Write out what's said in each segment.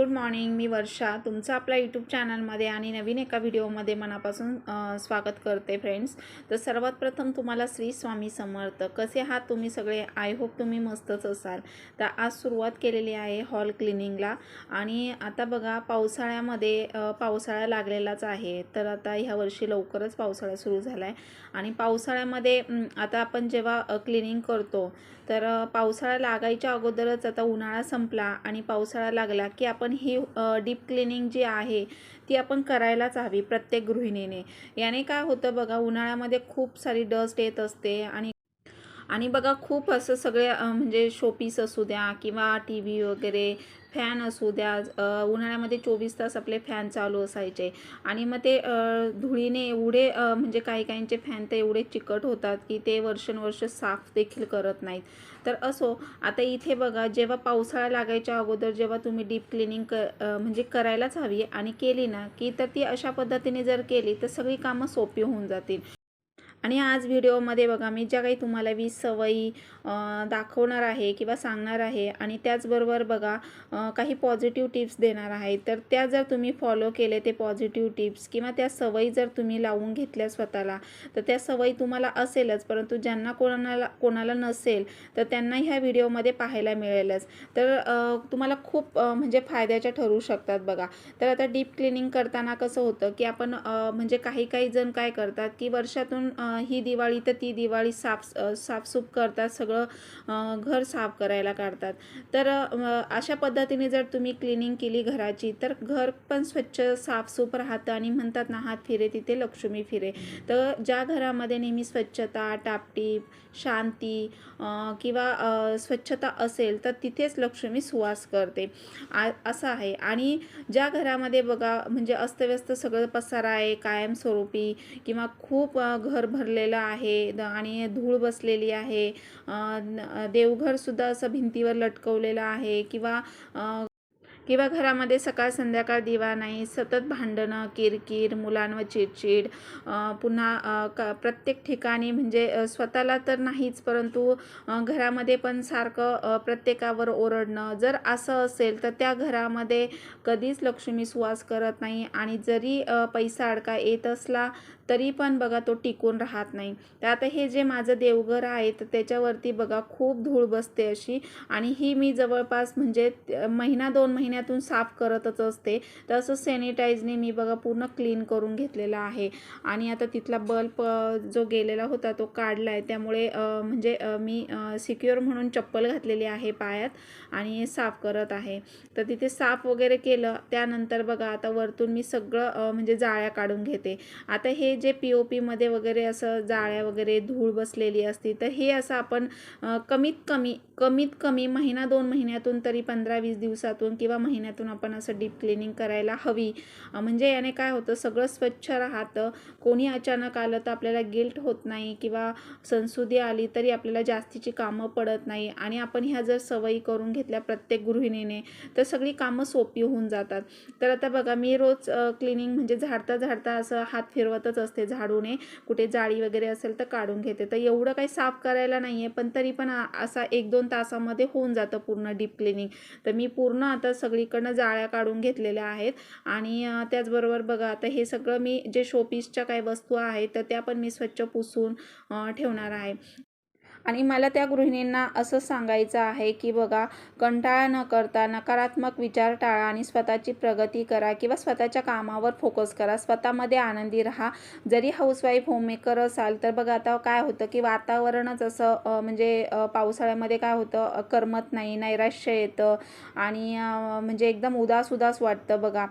Good morning. मी वर्षा. तुमचं आपल्या YouTube चॅनलमध्ये आणि नवीन एका व्हिडिओमध्ये मनापासून स्वागत करते फ्रेंड्स तर सर्वात प्रथम तुम्हाला श्री स्वामी समर्थ. कसे आहात तुम्ही सगळे? आय होप तुम्ही मस्तच असाल. तर आज सुरुवात केलेली आहे हॉल क्लिनिंगला आणि आता बघा पावसाळ्यामध्ये पावसाळा लागलेलाच आहे. तर आता ह्या वर्षी लवकरच पावसाळा सुरू झाला आहे आणि पावसाळ्यामध्ये आता आपण जेव्हा क्लिनिंग करतो तर पावसाळा लागायच्या अगोदरच आता उन्हाळा संपला. आणि पावसाळा लागला की आपण ही डीप क्लिनिंग जी आहे ती आपण करायलाच हवी प्रत्येक गृहिणीने. याने काय होतं बघा उन्हाळ्यामध्ये खूप सारी डस्ट येत असते आणि आणि बघा खूप असं सगळे म्हणजे शोपीस असू द्या किंवा टी व्ही वगैरे फॅन असू द्या उन्हाळ्यामध्ये चोवीस तास आपले फॅन चालू असायचे. आणि मग ते धुळीने एवढे म्हणजे काही काहींचे फॅन तर एवढे चिकट होतात की ते वर्षानुवर्ष साफ देखील करत नाहीत. तर असो आता इथे बघा जेव्हा पावसाळा लागायच्या अगोदर जेव्हा तुम्ही डीप क्लिनिंग क म्हणजे करायलाच हवी आणि केली ना की तर ती अशा पद्धतीने जर केली तर सगळी कामं सोपी होऊन जातील. आणि आज व्हिडिओमध्ये बघा मी ज्या काही तुम्हाला वीस सवयी दाखवणार आहे किंवा सांगणार आहे आणि त्याचबरोबर बघा काही पॉझिटिव्ह टिप्स देणार आहे तर त्या जर तुम्ही फॉलो केले ते पॉझिटिव्ह टिप्स किंवा त्या सवयी जर तुम्ही लावून घेतल्या स्वतःला तर त्या सवयी तुम्हाला असेलच परंतु ज्यांना कोणाला कोणाला नसेल तर त्यांना ह्या व्हिडिओमध्ये पाहायला मिळेलच. तर तुम्हाला खूप म्हणजे फायद्याच्या ठरू शकतात बघा. तर आता डीप क्लिनिंग करताना कसं होतं की आपण म्हणजे काही काही जण काय करतात की वर्षातून ही दिवाळी तर ती दिवाळी साफ अ, साफसूफ करतात सगळं घर साफ करायला काढतात. तर अशा पद्धतीने जर तुम्ही क्लिनिंग केली घराची तर घर पण स्वच्छ साफसूफ राहतं आणि म्हणतात ना हात फिरे तिथे लक्ष्मी फिरे. तर ज्या घरामध्ये नेहमी स्वच्छता टापटीप शांती किंवा स्वच्छता असेल तर तिथेच लक्ष्मी सुवास करते. आ असं आहे. आणि ज्या घरामध्ये बघा म्हणजे अस्तव्यस्त सगळं पसारा आहे कायमस्वरूपी किंवा खूप घर भरलेलं आहे द आणि धूळ बसलेली आहे देवघरसुद्धा असं भिंतीवर लटकवलेलं आहे किंवा किंवा घरामध्ये सकाळ संध्याकाळ दिवा नाही सतत भांडणं किरकिर मुलांवर चिडचिड पुन्हा क प्रत्येक ठिकाणी म्हणजे स्वतःला तर नाहीच परंतु घरामध्ये पण सारखं प्रत्येकावर ओरडणं जर असं असेल तर त्या घरामध्ये कधीच लक्ष्मी सुवास करत नाही आणि जरी पैसा अडका येत असला तरी पण बघा तो टिकून राहत नाही. तर आता हे जे माझं देवघर आहे तर त्याच्यावरती बघा खूप धूळ बसते अशी आणि ही मी जवळपास म्हणजे महिना दोन महिन्या पाण्यातून साफ करतच असते. तर असं सॅनिटाईजने मी बघा पूर्ण क्लीन करून घेतलेला आहे. आणि आता तिथला बल्ब जो गेलेला होता तो काढला आहे त्यामुळे म्हणजे मी सिक्युअर म्हणून चप्पल घातलेली आहे पायात आणि साफ करत आहे. तर तिथे साफ वगैरे केलं. त्यानंतर बघा आता वरतून मी सगळं म्हणजे जाळ्या काढून घेते. आता हे जे पी ओ पीमध्ये वगैरे असं जाळ्या वगैरे धूळ बसलेली असती तर हे असं आपण कमीत कमी कमीत कमी महिना दोन महिन्यातून तरी पंधरा वीस दिवसातून किंवा महिन्यातून आपण असं डीप क्लिनिंग करायला हवी. म्हणजे याने काय होतं सगळं स्वच्छ राहतं. कोणी अचानक आलं तर आपल्याला गिल्ट होत नाही किंवा संसुदी आली तरी आपल्याला जास्तीची कामं पडत नाही. आणि आपण ह्या जर सवयी करून घेतल्या प्रत्येक गृहिणीने तर सगळी कामं सोपी होऊन जातात. तर आता बघा मी रोज क्लिनिंग म्हणजे झाडता झाडता असं हात फिरवतच असते झाडूने. कुठे जाळी वगैरे असेल तर काढून घेते. तर एवढं काही साफ करायला नाही आहे पण तरी पण असा एक दोन तासामध्ये होऊन जातं पूर्ण डीप क्लिनिंग. तर मी पूर्ण आता सगळीकडनं जाळ्या काढून घेतलेल्या आहेत. आणि त्याचबरोबर बघा आता हे सगळं मी जे शोपीसच्या काही वस्तू आहेत तर त्या पण मी स्वच्छ पुसून ठेवणार आहे. आणि मला त्या गृहिणींना असं सांगायचं आहे की बघा कंटाळा न करता नकारात्मक विचार टाळा आणि स्वतःची प्रगती करा किंवा स्वतःच्या कामावर फोकस करा. स्वतःमध्ये आनंदी राहा. जरी हाऊसवाईफ होममेकर असाल तर बघा आता काय होतं की वातावरणच असं म्हणजे पावसाळ्यामध्ये काय होतं करमत नाही नैराश्य येतं आणि म्हणजे एकदम उदास उदास वाटतं बघा.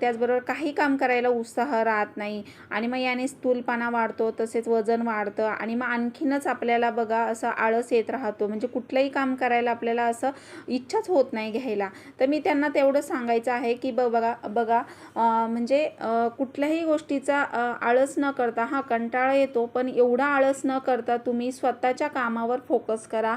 त्याचबरोबर काही काम करायला उत्साह राहत नाही आणि मग याने स्थूलपणा वाढतो तसेच वजन वाढतं आणि मग आणखीनच आपल्याला बघा असं आळस येत राहतो. म्हणजे कुठलंही काम करायला आपल्याला असं इच्छाच होत नाही घ्यायला. तर मी त्यांना तेवढं सांगायचं आहे की ब बघा बघा म्हणजे कुठल्याही गोष्टीचा आळस न करता हा कंटाळा येतो पण एवढा आळस न करता तुम्ही स्वतःच्या कामावर फोकस करा.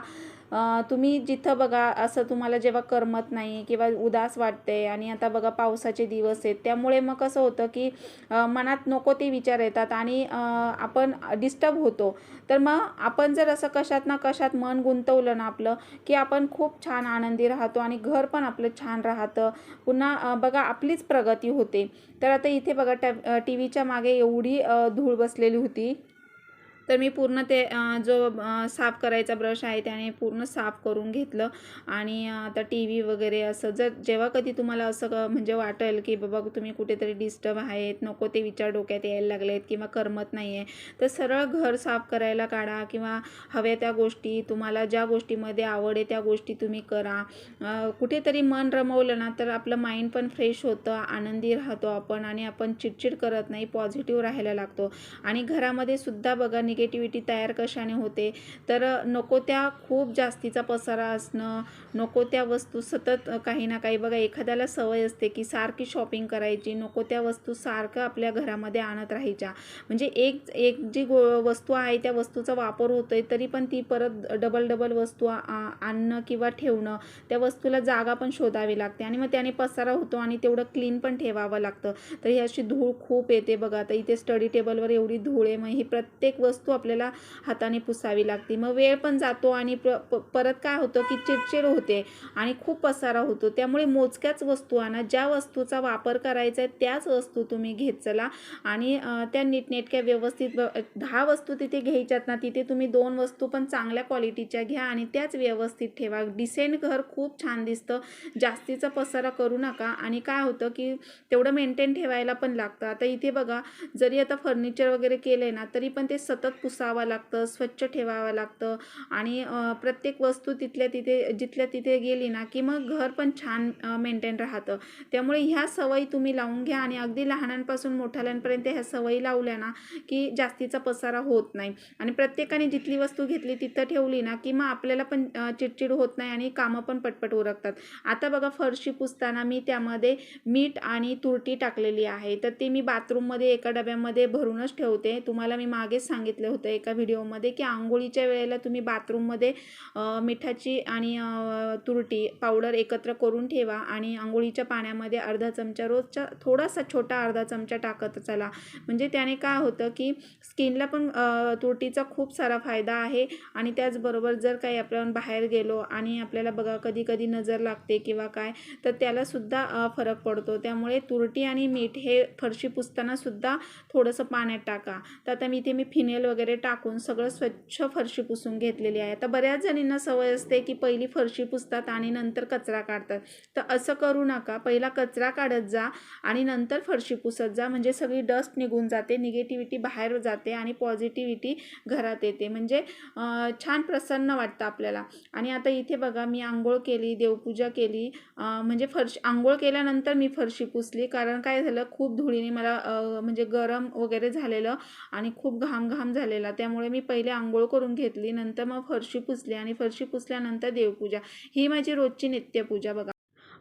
तुम्ही जिथं बघा असं तुम्हाला जेव्हा करमत नाही किंवा उदास वाटते आणि आता बघा पावसाचे दिवस आहेत त्यामुळे मग कसं होतं की मनात नको ते विचार येतात आणि आपण डिस्टर्ब होतो. तर मग आपण जर असं कशात ना कशात मन गुंतवलं ना आपलं की आपण खूप छान आनंदी राहतो आणि घर पण आपलं छान राहतं. पुन्हा बघा आपलीच प्रगती होते. तर आता इथे बघा टॅ टी व्हीच्या मागे एवढी धूळ बसलेली होती. तर मी पूर्ण ते जो साफ करायचा ब्रश आहे त्याने पूर्ण साफ करून घेतलं. आणि आता टी व्ही वगैरे असं जर जेव्हा कधी तुम्हाला असं म्हणजे वाटेल की बाबा तुम्ही कुठेतरी डिस्टर्ब आहेत नको ते विचार डोक्यात यायला लागलेत किंवा करमत नाही आहे तर सरळ घर साफ करायला काढा किंवा हव्या त्या गोष्टी तुम्हाला ज्या गोष्टीमध्ये आवड आहे त्या गोष्टी तुम्ही करा. कुठेतरी मन रमवलं ना तर आपलं माइंड पण फ्रेश होतं आनंदी राहतो आपण आणि आपण चिडचिड करत नाही पॉझिटिव्ह राहायला लागतो. आणि घरामध्ये सुद्धा बघा निगेटिव्हिटी तयार कशाने होते? तर नको त्या खूप जास्तीचा पसारा असणं नको त्या वस्तू सतत काही ना काही बघा एखाद्याला सवय असते की सारखी शॉपिंग करायची नको त्या वस्तू सारखं आपल्या घरामध्ये आणत राहायच्या. म्हणजे एक एक जी गो वस्तू आहे त्या वस्तूचा वापर होतोय तरी पण ती परत डबल डबल वस्तू आणणं किंवा ठेवणं त्या वस्तूला जागा पण शोधावी लागते. आणि मग त्याने पसारा होतो आणि तेवढं क्लीन पण ठेवावं लागतं. तर ही अशी धूळ खूप येते बघा. तर इथे स्टडी टेबलवर एवढी धूळ आहे मग ही प्रत्येक वस्तू वस्तू आपल्याला हाताने पुसावी लागते. मग वेळ पण जातो आणि प्र प- परत काय होतं की चिडचिड होते आणि खूप पसारा होतो. त्यामुळे मोजक्याच वस्तू आणा ज्या वस्तूचा वापर करायचा आहे त्याच वस्तू तुम्ही घेत चला आणि त्या नीटनेटक्या व्यवस्थित दहा वस्तू तिथे घ्यायच्यात ना तिथे तुम्ही दोन वस्तू पण चांगल्या क्वालिटीच्या घ्या आणि त्याच व्यवस्थित ठेवा. डिसेंट घर खूप छान दिसतं. जास्तीचा पसारा करू नका आणि काय होतं की तेवढं मेंटेन ठेवायला पण लागतं. आता इथे बघा जरी आता फर्निचर वगैरे केलं आहे ना तरी पण ते सतत पुसावं लागतं स्वच्छ ठेवावं लागतं. आणि प्रत्येक वस्तू तिथल्या तिथे जिथल्या तिथे गेली ना की मग घर पण छान मेंटेन राहतं. त्यामुळे ह्या सवयी तुम्ही लावून घ्या आणि अगदी लहानांपासून मोठ्याल्यांपर्यंत ह्या सवयी लावल्या ना की जास्तीचा पसारा होत नाही. आणि प्रत्येकाने जिथली वस्तू घेतली तिथं ठेवली ना की मग आपल्याला पण चिडचिड होत नाही आणि कामं पण पटपट उरकतात. आता बघा फरशी पुसताना मी त्यामध्ये मीठ आणि तुरटी टाकलेली आहे. तर ते मी बाथरूममध्ये एका डब्यामध्ये भरूनच ठेवते. तुम्हाला मी मागेच सांगितलं होतं एका व्हिडिओमध्ये की आंघोळीच्या वेळेला तुम्ही बाथरूममध्ये मिठाची आणि तुरटी पावडर एकत्र करून ठेवा आणि आंघोळीच्या पाण्यामध्ये अर्धा चमचा रोजचा थोडासा छोटा अर्धा चमचा टाकत चला. म्हणजे त्याने काय होतं की स्किनला पण तुरटीचा खूप सारा फायदा आहे आणि त्याचबरोबर जर काही आपण बाहेर गेलो आणि आपल्याला बघा कधी कधी नजर लागते किंवा काय तर त्यालासुद्धा फरक पडतो. त्यामुळे तुरटी आणि मीठ हे फरशी पुसतानासुद्धा थोडंसं पाण्यात टाका. तर आता मी इथे मी फिनेल वगैरे टाकून सगळं स्वच्छ फरशी पुसून घेतलेली आहे. आता बऱ्याच जणींना सवय असते की पहिली फरशी पुसतात आणि नंतर कचरा काढतात. तर असं करू नका. पहिला कचरा काढत जा आणि नंतर फरशी पुसत जा. म्हणजे सगळी डस्ट निघून जाते निगेटिव्हिटी बाहेर जाते आणि पॉझिटिव्हिटी घरात येते. म्हणजे छान प्रसन्न वाटतं आपल्याला. आणि आता इथे बघा मी आंघोळ केली देवपूजा केली. म्हणजे फरशी आंघोळ केल्यानंतर मी फरशी पुसली. कारण काय झालं? खूप धुळीने मला म्हणजे गरम वगैरे झालेलं आणि खूप घाम घाम झालेला. त्यामुळे मी पहिले आंघोळ करून घेतली नंतर मग फरशी पुसली आणि फरशी पुसल्यानंतर देवपूजा. ही माझी रोजची नित्यपूजा बघा.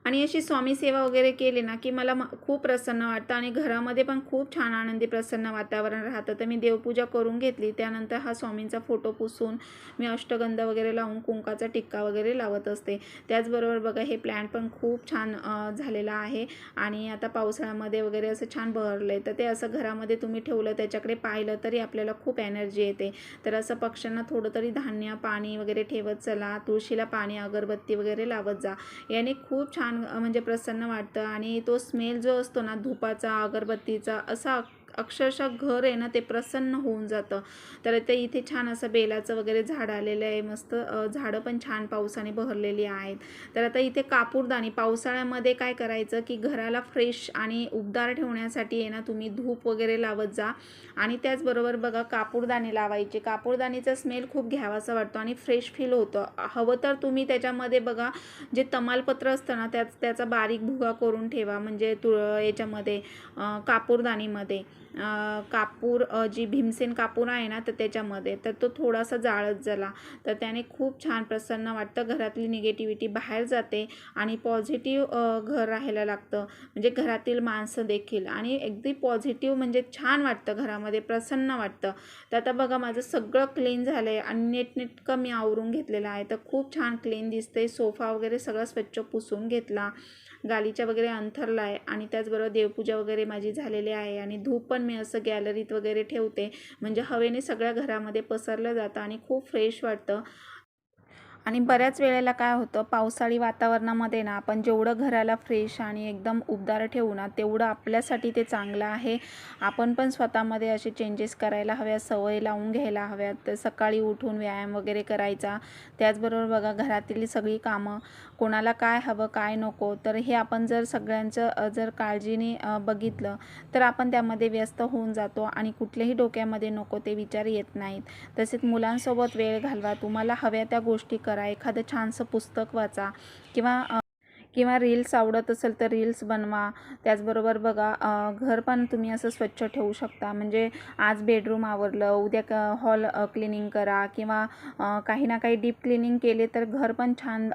आणि अशी स्वामी सेवा वगैरे केली ना की मला म- खूप प्रसन्न वाटतं आणि घरामध्ये पण खूप छान आनंदी प्रसन्न वातावरण राहतं. तर मी देवपूजा करून घेतली. त्यानंतर हा स्वामींचा फोटो पुसून मी अष्टगंध वगैरे लावून कुंकाचा टिक्का वगैरे लावत असते. त्याचबरोबर बघा हे प्लॅन्ट पण खूप छान झालेला आहे. आणि आता पावसाळ्यामध्ये वगैरे असं छान बहरलं आहे तर ते असं घरामध्ये तुम्ही ठेवलं त्याच्याकडे पाहिलं तरी आपल्याला खूप एनर्जी येते. तर असं पक्ष्यांना थोडं तरी धान्य पाणी वगैरे ठेवत चला. तुळशीला पाणी अगरबत्ती वगैरे लावत जा. याने खूप छान छान म्हणजे प्रसन्न वाटतं. आणि तो स्मेल जो असतो ना धुपाचा अगरबत्तीचा असा अक्षरशः घर आहे ना ते प्रसन्न होऊन जातं. तर ते इथे छान असं बेलाचं वगैरे झाड आलेलं आहे मस्त झाडं पण छान पावसाने बहरलेली आहेत. तर आता इथे कापूरदानी पावसाळ्यामध्ये काय करायचं की घराला फ्रेश आणि उबदार ठेवण्यासाठी आहे ना तुम्ही धूप वगैरे लावत जा. आणि त्याचबरोबर बघा कापूरदानी लावायची. कापूरदानीचा स्मेल खूप घ्यावासा वाटतो आणि फ्रेश फील होतं. हवं तर तुम्ही त्याच्यामध्ये बघा जे तमालपत्र असतं ना त्याच त्याचा बारीक भुगा करून ठेवा. म्हणजे तुळ याच्यामध्ये कापूरदाणीमध्ये. कापूरदानीमध्ये कापूर जी भीमसेन कापूर आहे ना तर त्याच्यामध्ये. तर तो थोडासा जाळत झाला तर त्याने खूप छान प्रसन्न वाटतं. घरातली निगेटिव्हिटी बाहेर जाते आणि पॉझिटिव्ह घर राहायला लागतं. म्हणजे घरातील माणसं देखील. आणि अगदी पॉझिटिव्ह म्हणजे छान वाटतं घरामध्ये प्रसन्न वाटतं. तर आता बघा माझं सगळं क्लीन झालं आहे आणि नेटनेटकं मी आवरून घेतलेलं आहे. तर खूप छान क्लीन दिसते सोफा वगैरे सगळं स्वच्छ पुसून घेतला. गालीच्या वगैरे अंथरला आहे आणि त्याचबरोबर देवपूजा वगैरे माझी झालेली आहे आणि धूप पण मी असं गॅलरीत वगैरे ठेवते. म्हणजे हवेने सगळ्या घरामध्ये पसरलं जातं आणि खूप फ्रेश वाटतं. आणि बऱ्याच वेळेला काय होतं पावसाळी वातावरणामध्ये ना आपण जेवढं घराला फ्रेश आणि एकदम उबदार ठेवू ना तेवढं आपल्यासाठी ते चांगलं आहे. आपण पण स्वतःमध्ये असे चेंजेस करायला हव्या सवय लावून घ्यायला हव्यात. तर सकाळी उठून व्यायाम वगैरे करायचा. त्याचबरोबर बघा घरातली सगळी कामं कोणाला काय हवं काय नको तर हे आपण जर सगळ्यांचं जर काळजीने बघितलं तर आपण त्यामध्ये व्यस्त होऊन जातो आणि कुठलेही डोक्यामध्ये नको ते विचार येत नाहीत. तसेच मुलांसोबत वेळ घालवा. तुम्हाला हव्या त्या गोष्टी करा करा एखादं छानसं पुस्तक वाचा किंवा किंवा रील्स आवडत असेल तर रील्स बनवा. त्याचबरोबर बघा घर पण तुम्ही असं स्वच्छ ठेवू शकता. म्हणजे आज बेडरूम आवरलं उद्या क हॉल क्लिनिंग करा किंवा काही ना काही डीप क्लिनिंग केले तर घर पण छान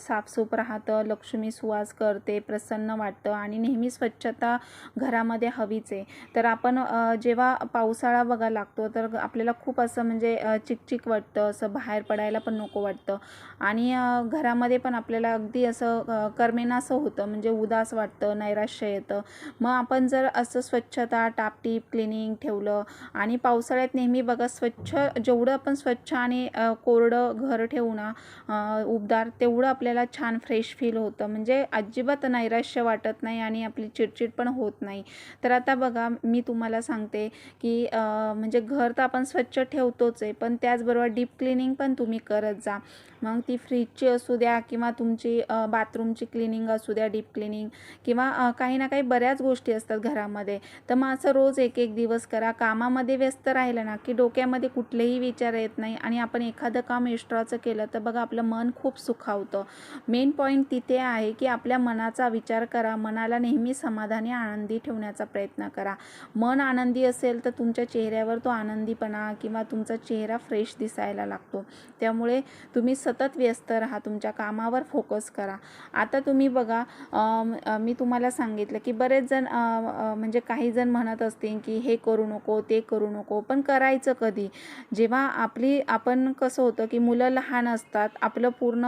साफसूप साफसूफ राहतं लक्ष्मी सुवास करते प्रसन्न वाटतं आणि नेहमी स्वच्छता घरामध्ये हवीच आहे. तर आपण जेव्हा पावसाळा बघा लागतो तर आपल्याला खूप असं म्हणजे चिकचिक वाटतं असं बाहेर पडायला पण नको वाटतं. आणि घरामध्ये पण आपल्याला अगदी असं करमेनासं होतं म्हणजे उदास वाटतं नैराश्य येतं. मग आपण जर असं स्वच्छता टापटीप क्लिनिंग ठेवलं आणि पावसाळ्यात नेहमी बघा स्वच्छ जेवढं आपण स्वच्छ आणि कोरडं घर ठेवू ना उबदार तेवढं आपल्याला छान फ्रेश फील होतं. म्हणजे अजिबात नैराश्य वाटत नाही आणि आपली चिडचिड पण होत नाही. तर आता बघा मी तुम्हाला सांगते की म्हणजे घर तर आपण स्वच्छ ठेवतोच आहे पण त्याचबरोबर डीप क्लिनिंग पण तुम्ही करत जा. मग ती फ्रीजची असू द्या किंवा तुमची बाथरूमची क्लिनिंग असू द्या डीप क्लिनिंग किंवा काही ना काही बऱ्याच गोष्टी असतात घरामध्ये. तर मग असं रोज एक एक दिवस करा. कामामध्ये व्यस्त राहिलं ना की डोक्यामध्ये कुठलेही विचार येत नाही आणि आपण एखादं काम एक्स्ट्राचं केलं तर बघा आपलं मन खूप सुखावतं. मेन पॉईंट तिथे आहे की आपल्या मनाचा विचार करा. मनाला नेहमी समाधानी आनंदी ठेवण्याचा प्रयत्न करा. मन आनंदी असेल तर तुमच्या चेहऱ्यावर तो आनंदीपणा किंवा तुमचा चेहरा फ्रेश दिसायला लागतो. त्यामुळे तुम्ही सतत व्यस्त राहा. तुमच्या कामावर फोकस करा. आता तुम्ही बघा मी तुम्हाला सांगितलं की बरेच जण म्हणजे काही जण म्हणत असतील की हे करू नको ते करू नको पण करायचं कधी? जेव्हा आपली आपण कसं होतं की मुलं लहान असतात आपलं पूर्ण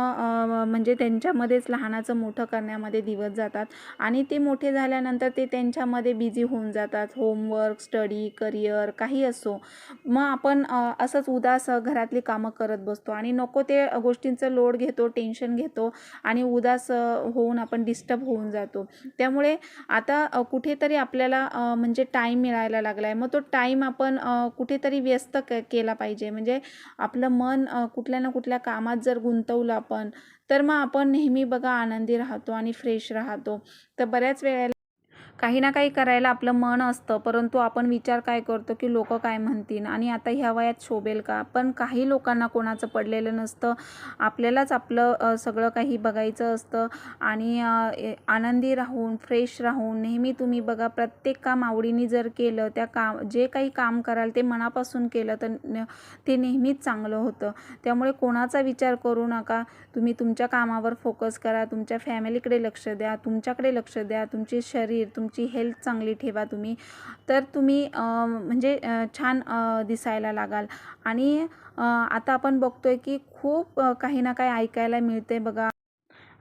म्हणजे त्यांच्यामध्येच लहानाचं मोठं करण्यामध्ये दिवस जातात आणि ते मोठे झाल्यानंतर ते त्यांच्यामध्ये बिझी होऊन जातात होमवर्क स्टडी करिअर काही असो. मग आपण असंच उदास घरातली कामं करत बसतो आणि नको ते गोष्टींचं लोड घेतो टेन्शन घेतो आणि उदास होऊन आपण डिस्टर्ब होऊन जातो. त्यामुळे आता कुठेतरी आपल्याला म्हणजे टाईम मिळायला लागला आहे मग तो टाईम आपण कुठेतरी व्यस्त क केला पाहिजे. म्हणजे आपलं मन कुठल्या ना कुठल्या कामात जर गुंतवलं आपण तर मग आपण नेहमी बघा आनंदी राहतो आणि फ्रेश राहतो. तर बऱ्याच वेळेला काही ना काही करायला आपलं मन असतं परंतु आपण विचार काय करतो की लोक काय म्हणतील? आणि आता ह्या वयात शोभेल का? पण काही लोकांना कोणाचं पडलेलं नसतं. आपल्यालाच आपलं सगळं काही बघायचं असतं. आणि ए- आनंदी राहून फ्रेश राहून नेहमी तुम्ही बघा प्रत्येक काम आवडीने जर केलं त्या काम जे काही काम कराल ते मनापासून केलं तर न- ते नेहमीच चांगलं होतं. त्यामुळे कोणाचा विचार करू नका. तुम्ही तुमच्या कामावर फोकस करा. तुमच्या फॅमिलीकडे लक्ष द्या. तुमच्याकडे लक्ष द्या. तुमचे शरीर तुम तुमची हेल्थ चांगली ठेवा तुम्ही. तर तुम्ही म्हणजे छान दिसायला लागाल. आणि आता आपण बघतोय की खूप काही ना काही ऐकायला मिळते बघा.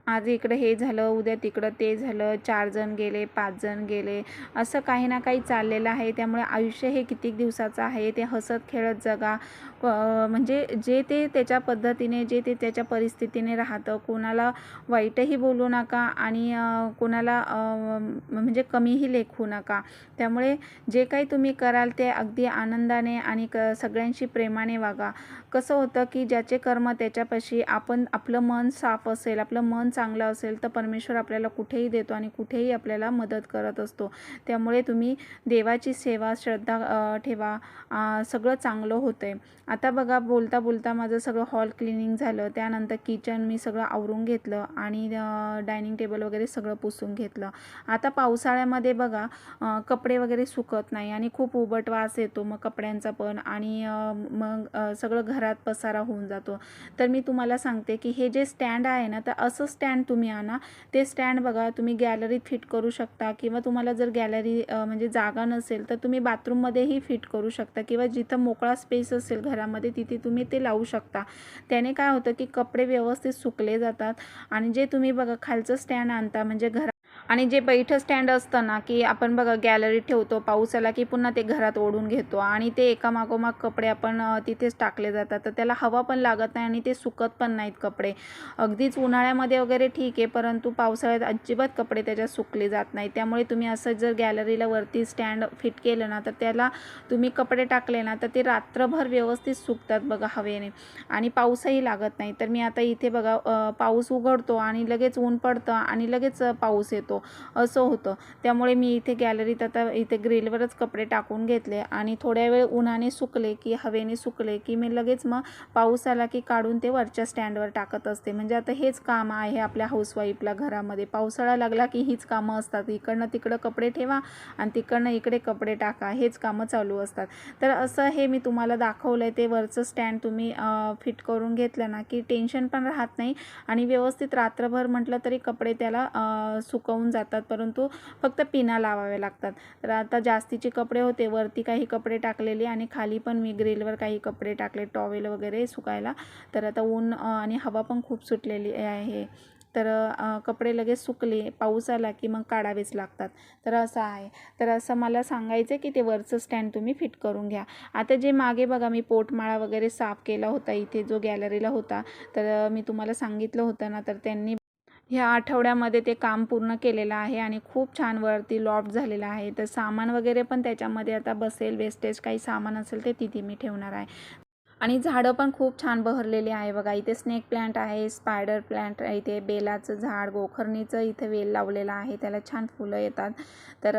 आज इकडं हे झालं उद्या तिकडं ते झालं चार जण गेले पाच जण गेले. असं काही ना काही चाललेलं आहे. त्यामुळे आयुष्य हे कितीक दिवसाचं आहे? ते हसत खेळत जगा. म्हणजे जे ते त्याच्या पद्धतीने जे ते त्याच्या परिस्थितीने राहतं कोणाला वाईटही बोलू नका आणि कोणाला म्हणजे कमीही लेखू नका. त्यामुळे जे काही तुम्ही कराल ते अगदी आनंदाने आणि क सगळ्यांशी प्रेमाने वागा. कसं होतं की ज्याचे कर्म त्याच्यापाशी आपण आपलं मन साफ असेल आपलं मन चांगलं असेल तर परमेश्वर आपल्याला कुठेही देतो आणि कुठेही आपल्याला मदत करत असतो. त्यामुळे तुम्ही देवाची सेवा श्रद्धा ठेवा. सगळं चांगलं होतं आहे आता बघा बोलता बोलता माझं सगळं हॉल क्लिनिंग झालं. त्यानंतर किचन मी सगळं आवरून घेतलं आणि डायनिंग टेबल वगैरे सगळं पुसून घेतलं. आता पावसाळ्यामध्ये बघा कपडे वगैरे सुकत नाही आणि खूप उबट वास येतो मग कपड्यांचा पण आणि मग सगळं घरात पसारा होऊन जातो. तर मी तुम्हाला सांगते की हे जे स्टँड आहे ना तर असं स्टँड तुम्ही आणा. ते स्टँड बघा तुम्ही गॅलरीत फिट करू शकता किंवा तुम्हाला जर गॅलरी म्हणजे जागा नसेल तर तुम्ही बाथरूममध्येही फिट करू शकता किंवा जिथं मोकळा स्पेस असेल घर घरामध्ये तिथे तुम्ही ते लावू शकता. त्याने काय होतं की कपडे व्यवस्थित सुकले जातात. आणि जे तुम्ही बघा खालचं स्टँड आणता म्हणजे घरा आणि जे बैठं स्टँड असतं ना की आपण बघा गॅलरीत ठेवतो पाऊस आला की पुन्हा ते घरात ओढून घेतो आणि ते एकामागोमाग कपडे आपण तिथेच टाकले जातात. तर त्याला हवा पण लागत नाही आणि ते सुकत पण नाहीत कपडे. अगदीच उन्हाळ्यामध्ये वगैरे ठीक आहे परंतु पावसाळ्यात अजिबात कपडे त्याच्यात सुकले जात नाही त्यामुळे तुम्ही असं जर गॅलरीला वरती स्टँड फिट केलं ना तर त्याला तुम्ही कपडे टाकले ना तर ते रात्रभर व्यवस्थित सुकतात बघा हवेने. आणि पाऊसही लागत नाही. तर मी आता इथे बघा पाऊस उघडतो आणि लगेच ऊन पडतं आणि लगेच पाऊस येतो. असं होतं. त्यामुळे मी इथे गॅलरीत आता इथे ग्रिलवरच कपडे टाकून घेतले आणि थोड्या वेळ उन्हाने सुकले की हवेने सुकले की मी लगेच मग पाऊस आला की काढून ते वरच्या स्टँडवर टाकत असते. म्हणजे आता हेच काम आहे आपल्या हाऊसवाईफला घरामध्ये. पावसाळा लागला की हीच कामं असतात. इकडनं तिकडं कपडे ठेवा आणि तिकडनं इकडे कपडे टाका. हेच कामं चालू असतात. तर असं हे मी तुम्हाला दाखवलं आहे ते वरचं स्टँड तुम्ही फिट करून घेतलं ना की टेन्शन पण राहत नाही आणि व्यवस्थित रात्रभर म्हटलं तरी कपडे त्याला सुकवून होऊन जातात परंतु फक्त पिना लावाव्या लागतात. तर आता जास्तीचे कपडे होते वरती काही कपडे टाकलेले आणि खाली पण मी ग्रिलवर काही कपडे टाकले टॉवेल वगैरे सुकायला. तर आता ऊन आणि हवा पण खूप सुटलेली आहे. तर कपडे लगेच सुकले पाऊस आला की मग काढावेच लागतात. तर असं आहे. तर असं मला सांगायचं आहे की ते वरचं स्टँड तुम्ही फिट करून घ्या. आता जे मागे बघा मी पोटमाळा वगैरे साफ केला होता इथे जो गॅलरीला होता. तर मी तुम्हाला सांगितलं होतं ना तर त्यांनी ह्या आठवड्यामध्ये ते काम पूर्ण केलेलं आहे आणि खूप छान वरती लॉफ्ट झालेला आहे. तर सामान वगैरे पण त्याच्यामध्ये आता बसेल वेस्टेज काही सामान असेल ते तिथे मी ठेवणार आहे. आणि झाडं पण खूप छान बहरलेली आहे बघा. इथे स्नेक प्लांट आहे स्पायडर प्लांट आहे इथे बेलाचं झाड गोखरणीचं इथे वेल लावलेला आहे. त्याला छान फुलं येतात. तर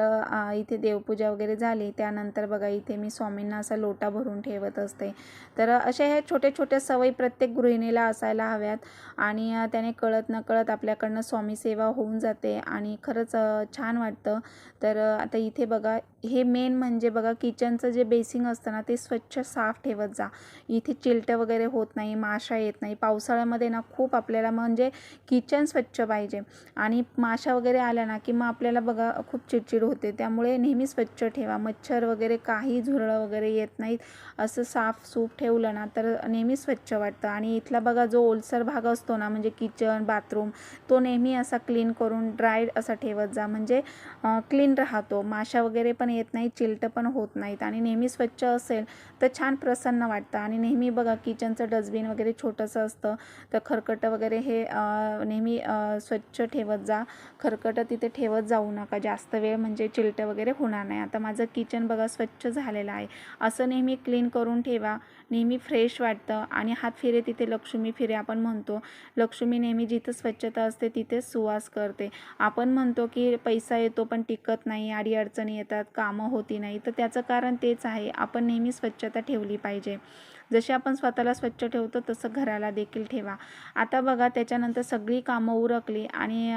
इथे देवपूजा वगैरे झाली. त्यानंतर बघा इथे मी स्वामींना असा लोटा भरून ठेवत असते. तर अशा ह्या छोट्या छोट्या सवयी प्रत्येक गृहिणीला असायला हव्यात. आणि त्याने कळत नकळत आपल्याकडनं स्वामी सेवा होऊन जाते. आणि खरंच छान वाटतं. तर आता इथे बघा हे मेन म्हणजे बघा किचनचं जे बेसिंग असतं ना ते स्वच्छ साफ ठेवत जा. इथे चिलटं वगैरे होत नाही माशा येत नाही. पावसाळ्यामध्ये ना खूप आपल्याला म्हणजे किचन स्वच्छ पाहिजे. आणि माशा वगैरे आल्या ना की मग आपल्याला बघा खूप चिडचिड होते. त्यामुळे नेहमी स्वच्छ ठेवा. मच्छर वगैरे काही झुरळं वगैरे येत नाहीत. असं साफ सूप ठेवलं ना तर नेहमी स्वच्छ वाटतं. आणि इथला बघा जो ओलसर भाग असतो ना म्हणजे किचन बाथरूम तो नेहमी असा क्लीन करून ड्राय असा ठेवत जा. म्हणजे क्लीन राहतो. माशा वगैरे पण येत नाही चिलटं पण होत नाहीत आणि नेहमी स्वच्छ असेल तर छान प्रसन्न वाटतं. आणि नेहमी बघा किचनचं डस्टबिन वगैरे छोटंसं असतं तर खरकटं वगैरे हे नेहमी स्वच्छ ठेवत जा. खरकटं तिथे ठेवत जाऊ नका. जास्त वेळ म्हणजे चिलटं वगैरे होणार नाही. आता माझं किचन बघा स्वच्छ झालेलं आहे. असं नेहमी क्लीन करून ठेवा. नेहमी फ्रेश वाटतं. आणि हात फिरे तिथे लक्ष्मी फिरे आपण म्हणतो. लक्ष्मी नेहमी जिथं स्वच्छता असते तिथे सुवास करते. आपण म्हणतो की पैसा येतो पण टिकत नाही. अडीअडचणी येतात. कामं होती नाही तर त्याचं कारण तेच आहे. आपण नेहमी स्वच्छता ठेवली पाहिजे. जशी आपण स्वतःला स्वच्छ ठेवतो तसं घराला देखील ठेवा. आता बघा त्याच्यानंतर सगळी कामं उरकली आणि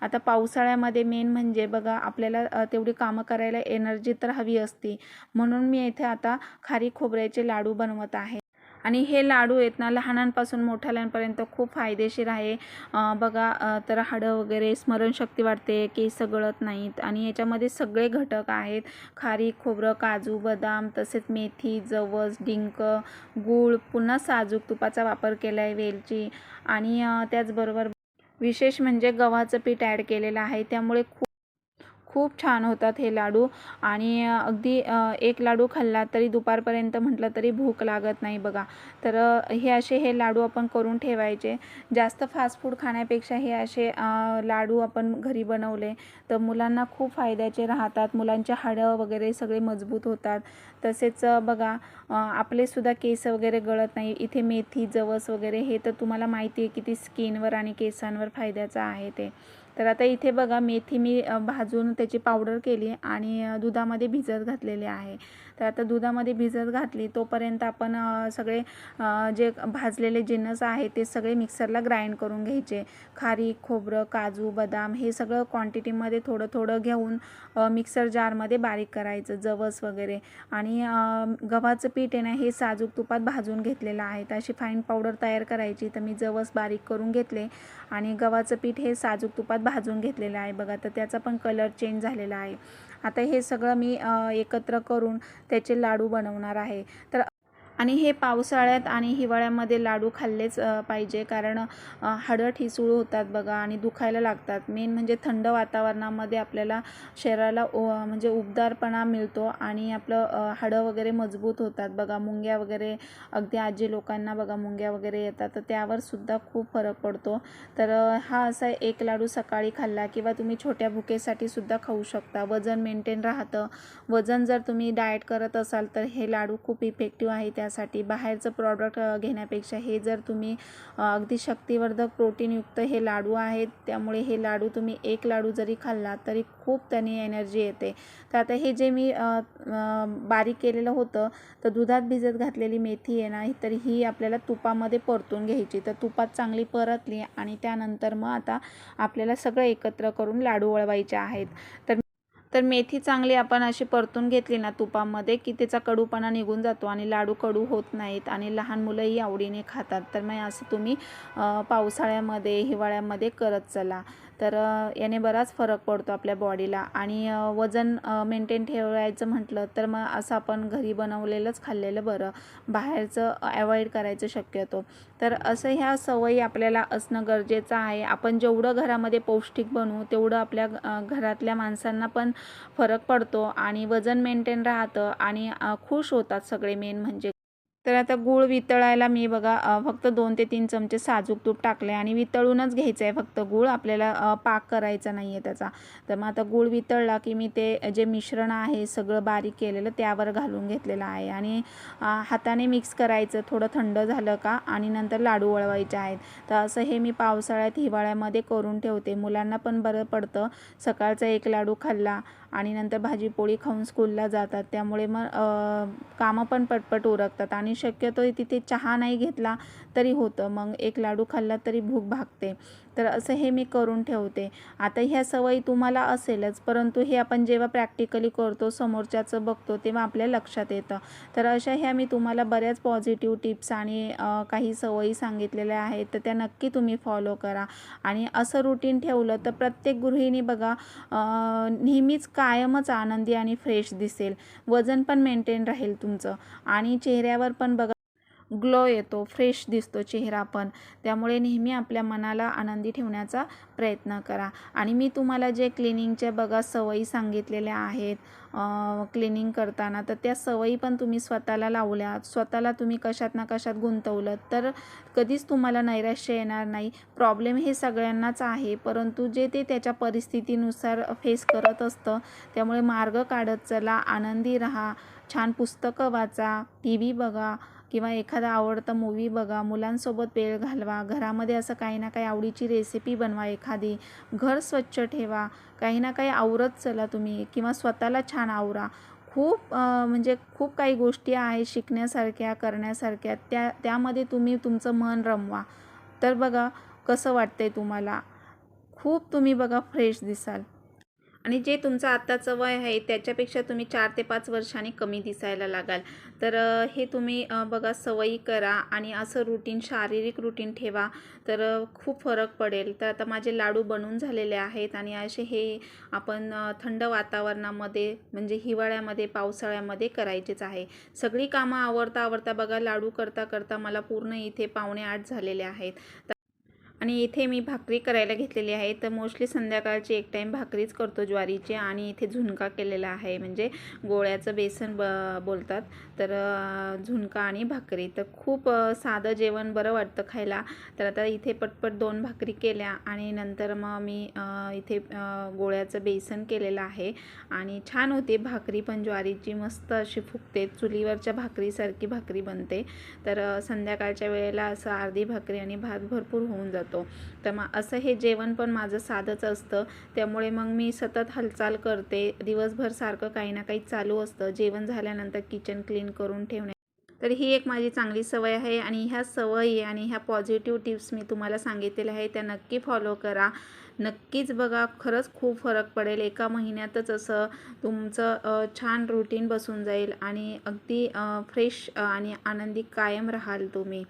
आता पावसाळ्यामध्ये मेन म्हणजे बघा आपल्याला तेवढी कामं करायला एनर्जी तर हवी असते. म्हणून मी इथे आता खारी खोबऱ्याचे लाडू बनवत आहे. आणि हे लाडू आहेत ना लहानांपासून मोठ्याल्यांपर्यंत खूप फायदेशीर आहे. बघा तर हाडं वगैरे स्मरणशक्ती वाढते केस गळत नाहीत आणि याच्यामध्ये सगळे घटक आहेत. खारी खोबरं काजू बदाम तसेच मेथी जवस डिंक गूळ पुन्हा साजूक तुपाचा वापर केला आहे वेलची आणि त्याचबरोबर विशेष म्हणजे गव्हाचं पीठ ॲड केलेलं आहे. त्यामुळे खूप खूप छान होतात हे लाडू. आणि अगदी एक लाडू खाल्ला तरी दुपारपर्यंत म्हटलं तरी भूक लागत नाही बघा. तर हे असे हे लाडू आपण करून ठेवायचे. जास्त फास्ट फूड खाण्यापेक्षा हे असे लाडू आपण घरी बनवले तर मुलांना खूप फायद्याचे राहतात. मुलांचे हाडं वगैरे सगळे मजबूत होतात. तसेच बघा आपलेसुद्धा केस वगैरे गळत नाही. इथे मेथी जवस वगैरे हे तर तुम्हाला माहिती आहे की ती स्किनवर आणि केसांवर फायद्याचं आहे ते. तर आता इथे बघा मेथी मी भाजून त्याची पावडर केली आणि दुधामध्ये भिजत घातलेली आहे. तर आता दुधामध्ये भिजत घातली तोपर्यंत आपण सगळे जे भाजलेले जिन्नस आहे ते सगळे मिक्सरला ग्राइंड करून घ्यायचे. खारीक खोबरं काजू बदाम हे सगळं क्वांटिटीमध्ये थोडं थोडं घेऊन मिक्सर जारमध्ये बारीक करायचं जवस वगैरे. आणि गव्हाचं पीठ आहे ना हे साजूक तुपात भाजून घेतलेलं आहे. तर अशी फाईन पावडर तयार करायची तर मी जवस बारीक करून घेतले. आणि गव्हाचं पीठ हे साजूक तुपात भाजून घेतलेलं आहे. बघा तर त्याचा पण कलर चेंज झालेला आहे. आता हे सगळं मी एकत्र करून त्याचे लाडू बनवणार आहे. तर आणि हे पावसाळ्यात आणि हिवाळ्यामध्ये लाडू खाल्लेच पाहिजे. कारण हाडं ठिसूळ होतात बघा आणि दुखायला लागतात. मेन म्हणजे थंड वातावरणामध्ये आपल्याला शरीराला ओ म्हणजे उबदारपणा मिळतो आणि आपलं हाडं वगैरे मजबूत होतात. बघा मुंग्या वगैरे अगदी आजी लोकांना बघा मुंग्या वगैरे येतात तर त्यावर सुद्धा खूप फरक पडतो. तर हा असा एक लाडू सकाळी खाल्ला किंवा तुम्ही छोट्या भुकेसाठी सुद्धा खाऊ शकता. वजन मेंटेन राहतं. वजन जर तुम्ही डाएट करत असाल तर हे लाडू खूप इफेक्टिव्ह आहे. त्यासाठी बाहेरचं प्रॉडक्ट घेण्यापेक्षा हे जर तुम्ही अगदी शक्तिवर्धक प्रोटीनयुक्त हे लाडू आहेत त्यामुळे हे लाडू तुम्ही एक लाडू जरी खाल्ला तरी खूप त्याने एनर्जी येते. तर आता हे जे मी बारीक केलेलं होतं तर दुधात भिजत घातलेली मेथी आहे ना तर ही आपल्याला तुपामध्ये परतून घ्यायची. तर तुपात चांगली परतली आणि त्यानंतर मग आता आपल्याला सगळं एकत्र करून लाडू वळवायचे आहेत. तर तर मेथी चांगली आपण अशी परतून घेतली ना तुपामध्ये की त्याचा कडूपणा निघून जातो आणि लाडू कडू होत नाहीत आणि लहान मुलंही आवडीने खातात. तर मग असं तुम्ही पावसाळ्यामध्ये हिवाळ्यामध्ये करत चला. तर याने बराच फरक पडतो आपल्या बॉडीला आणि वजन मेंटेन ठेवायचं म्हटलं तर मग असं आपण घरी बनवलेलंच खाल्लेलं बरं. बाहेरचं अवॉइड करायचं शक्यतो. तर असं ह्या सवयी आपल्याला असणं गरजेचं आहे. आपण जेवढं घरामध्ये पौष्टिक बनवू तेवढं आपल्या घरातल्या माणसांना पण फरक पडतो आणि वजन मेंटेन राहतं आणि खुश होतात सगळे मेन म्हणजे. तर आता गूळ वितळायला मी बघा फक्त दोन ते तीन चमचे साजूक तूप टाकले आणि वितळूनच घ्यायचं आहे फक्त गूळ. आपल्याला पाक करायचा नाही आहे त्याचा. तर मग आता गूळ वितळला की मी ते जे मिश्रण आहे सगळं बारीक केलेलं त्यावर घालून घेतलेलं आहे. आणि हाताने मिक्स करायचं. थोडं थंड झालं का आणि नंतर लाडू वळवायचे आहेत. तर असं हे मी पावसाळ्यात हिवाळ्यामध्ये करून ठेवते. मुलांना पण बरं पडतं. सकाळचा एक लाडू खाल्ला आणि नंतर भाजीपोळी खाऊन स्कूलला जातात. त्यामुळे मग कामं पण पटपट उरकतात आणि शक्यतो तिथे चहा नाही घेतला तरी होतं. मग एक लाडू खाल्ला तरी भूक भागते. तर असं हे मी करून ठेवते. आता ह्या सवयी तुम्हाला असेलच परंतु हे आपण जेव्हा प्रॅक्टिकली करतो समोरच्याचं बघतो तेव्हा आपल्या लक्षात येतं. तर अशा ह्या मी तुम्हाला बऱ्याच पॉझिटिव्ह टिप्स आणि काही सवयी सांगितलेल्या आहेत तर त्या नक्की तुम्ही फॉलो करा. आणि असं रुटीन ठेवलं तर प्रत्येक गृहिणी बघा नेहमीच कायमच आनंदी आणि फ्रेश दिसेल. वजन पण मेंटेन राहील तुमचं. आणि चेहऱ्यावर पण बघा ग्लो येतो फ्रेश दिसतो चेहरा पण. त्यामुळे नेहमी आपल्या मनाला आनंदी ठेवण्याचा प्रयत्न करा. आणि मी तुम्हाला जे क्लिनिंगच्या बघा सवयी सांगितलेल्या आहेत क्लिनिंग करताना तर त्या सवयी पण तुम्ही स्वतःला लावल्या स्वतःला तुम्ही कशात ना कशात गुंतवलं तर कधीच तुम्हाला नैराश्य येणार नाही. प्रॉब्लेम हे सगळ्यांनाच आहे परंतु जे ते त्याच्या परिस्थितीनुसार फेस करत असतं त्यामुळे मार्ग काढत चला आनंदी राहा. छान पुस्तकं वाचा टी व्ही बघा किंवा एखादा आवडता मूवी बघा मुलांसोबत वेळ घालवा घरामध्ये असं काही ना काही आवडीची रेसिपी बनवा एखादी घर स्वच्छ ठेवा काही ना काही आवरत चला तुम्ही किंवा स्वतःला छान आवरा. खूप म्हणजे खूप काही गोष्टी आहेत शिकण्यासारख्या करण्यासारख्या त्या त्यामध्ये तुम्ही तुमचं मन रमवा. तर बघा कसं वाटतंय तुम्हाला. खूप तुम्ही बघा फ्रेश दिसाल. आणि जे तुमचं आत्ताचं वय आहे त्याच्यापेक्षा तुम्ही चार ते पाच वर्षांनी कमी दिसायला लागाल. तर हे तुम्ही बघा सवयी करा आणि असं रुटीन शारीरिक रुटीन ठेवा. तर खूप फरक पडेल. तर आता माझे लाडू बनून झालेले आहेत आणि असे हे आपण थंड वातावरणामध्ये म्हणजे हिवाळ्यामध्ये पावसाळ्यामध्ये करायचेच आहे. सगळी कामं आवरता आवरता बघा लाडू करता करता मला पूर्ण इथे पावणे आठ झालेले आहेत. आणि इथे मी भाकरी करायला घेतलेली आहे. तर मोस्टली संध्याकाळची एक टाईम भाकरीच करतो ज्वारीची आणि इथे झुणका केलेला आहे. म्हणजे गोळ्याचं बेसन ब बोलतात. तर झुणका आणि भाकरी. तर खूप साधं जेवण बरं वाटतं खायला. तर आता इथे पटपट दोन भाकरी केल्या आणि नंतर मग मी इथे गोळ्याचं बेसन केलेलं आहे. आणि छान होते भाकरी पण ज्वारीची. मस्त अशी फुगते. चुलीवरच्या भाकरीसारखी भाकरी बनते. तर संध्याकाळच्या वेळेला असं अर्धी भाकरी आणि भात भरपूर होऊन जातो. तर मग असं हे जेवण पण माझं साधंच असतं. त्यामुळे मग मी सतत हालचाल करते. दिवसभर सारखं काही ना काही चालू असतं. जेवण झाल्यानंतर किचन क्लीन करून ठेवणे. तर ही एक माझी चांगली सवय आहे आणि ह्या सवयी आणि ह्या पॉझिटिव्ह टिप्स मी तुम्हाला सांगितलेल्या आहे त्या नक्की फॉलो करा. नक्कीच बघा खरंच खूप फरक पडेल. एका महिन्यातच असं तुमचं छान रुटीन बसून जाईल आणि अगदी फ्रेश आणि आनंदी कायम राहाल तुम्ही.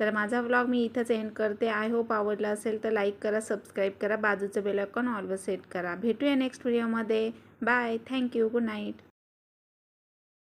तर माझा व्लॉग मी इथंच एंड करते. आय होप आवडला असेल तर लाईक करा सबस्क्राईब करा. बाजूचं बेल आयकॉन ऑलवर सेट करा. भेटूया नेक्स्ट व्हिडिओमध्ये बाय थँक्यू गुड नाईट